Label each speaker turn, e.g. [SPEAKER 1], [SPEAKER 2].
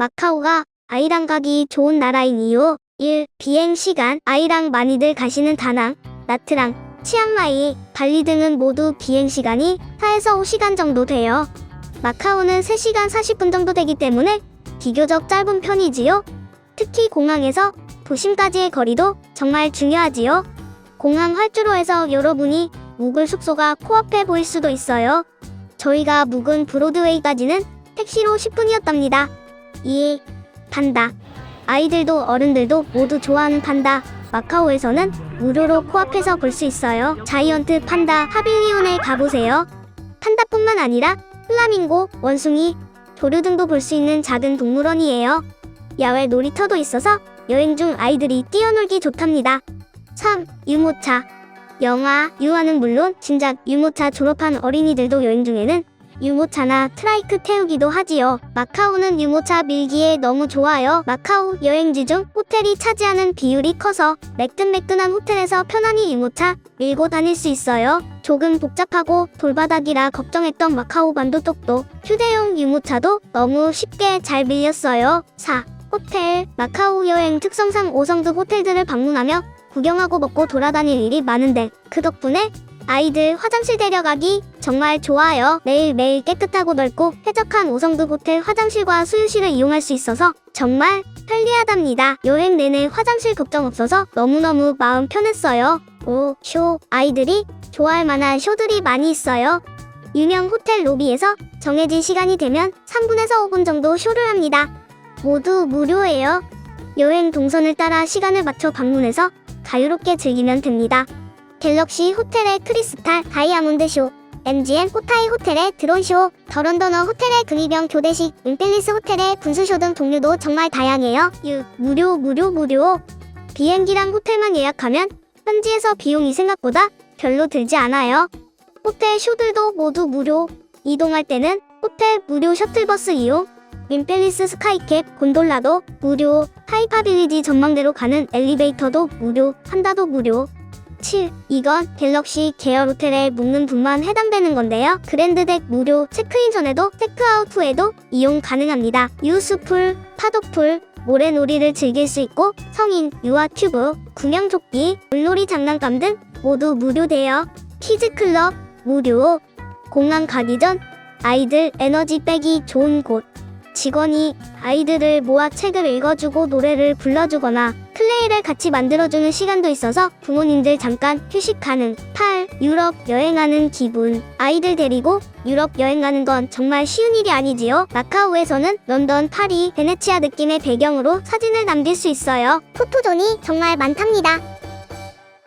[SPEAKER 1] 마카오가 아이랑 가기 좋은 나라인 이유 1. 비행 시간 아이랑 많이들 가시는 다낭, 나트랑, 치앙마이, 발리 등은 모두 비행 시간이 4에서 5시간 정도 돼요. 마카오는 3시간 40분 정도 되기 때문에 비교적 짧은 편이지요. 특히 공항에서 도심까지의 거리도 정말 중요하지요. 공항 활주로에서 여러분이 묵을 숙소가 코앞에 보일 수도 있어요. 저희가 묵은 브로드웨이까지는 택시로 10분이었답니다. 2. 판다. 아이들도 어른들도 모두 좋아하는 판다. 마카오에서는 무료로 코앞에서 볼 수 있어요. 자이언트 판다 파빌리온에 가보세요. 판다뿐만 아니라 플라밍고, 원숭이, 조류 등도 볼 수 있는 작은 동물원이에요. 야외 놀이터도 있어서 여행 중 아이들이 뛰어놀기 좋답니다. 3. 유모차. 영화, 유아는 물론 진작 유모차 졸업한 어린이들도 여행 중에는 유모차나 트라이크 태우기도 하지요. 마카오는 유모차 밀기에 너무 좋아요. 마카오 여행지 중 호텔이 차지하는 비율이 커서 매끈매끈한 호텔에서 편안히 유모차 밀고 다닐 수 있어요. 조금 복잡하고 돌바닥이라 걱정했던 마카오 반도톡도 휴대용 유모차도 너무 쉽게 잘 밀렸어요. 4. 호텔 마카오 여행 특성상 5성급 호텔들을 방문하며 구경하고 먹고 돌아다닐 일이 많은데 그 덕분에 아이들 화장실 데려가기 정말 좋아요. 매일매일 깨끗하고 넓고 쾌적한 5성급 호텔 화장실과 수유실을 이용할 수 있어서 정말 편리하답니다. 여행 내내 화장실 걱정 없어서 너무너무 마음 편했어요. 오, 쇼. 아이들이 좋아할 만한 쇼들이 많이 있어요. 유명 호텔 로비에서 정해진 시간이 되면 3분에서 5분 정도 쇼를 합니다. 모두 무료예요. 여행 동선을 따라 시간을 맞춰 방문해서 자유롭게 즐기면 됩니다. 갤럭시 호텔의 크리스탈 다이아몬드 쇼, MGM 호타이 호텔의 드론 쇼, 더 런던어 호텔의 금이병 교대식, 임펠리스 호텔의 분수쇼 등 종류도 정말 다양해요. 유, 무료, 무료, 무료. 비행기랑 호텔만 예약하면 현지에서 비용이 생각보다 별로 들지 않아요. 호텔 쇼들도 모두 무료. 이동할 때는 호텔 무료 셔틀버스 이용, 민펠리스 스카이캡 곤돌라도 무료, 하이파빌리지 전망대로 가는 엘리베이터도 무료, 판다도 무료. 7. 이건 갤럭시 계열 호텔에 묵는 분만 해당되는 건데요. 그랜드덱 무료 체크인 전에도 체크아웃 후에도 이용 가능합니다. 유스풀, 파도풀, 모래놀이를 즐길 수 있고 성인, 유아 튜브, 구명조끼, 물놀이 장난감 등 모두 무료돼요. 키즈클럽 무료. 공항 가기 전 아이들 에너지 빼기 좋은 곳. 직원이 아이들을 모아 책을 읽어주고 노래를 불러주거나 플레이를 같이 만들어주는 시간도 있어서 부모님들 잠깐 휴식 가능. 8. 유럽 여행하는 기분. 아이들 데리고 유럽 여행 가는 건 정말 쉬운 일이 아니지요. 마카오에서는 런던, 파리, 베네치아 느낌의 배경으로 사진을 남길 수 있어요. 포토존이 정말 많답니다.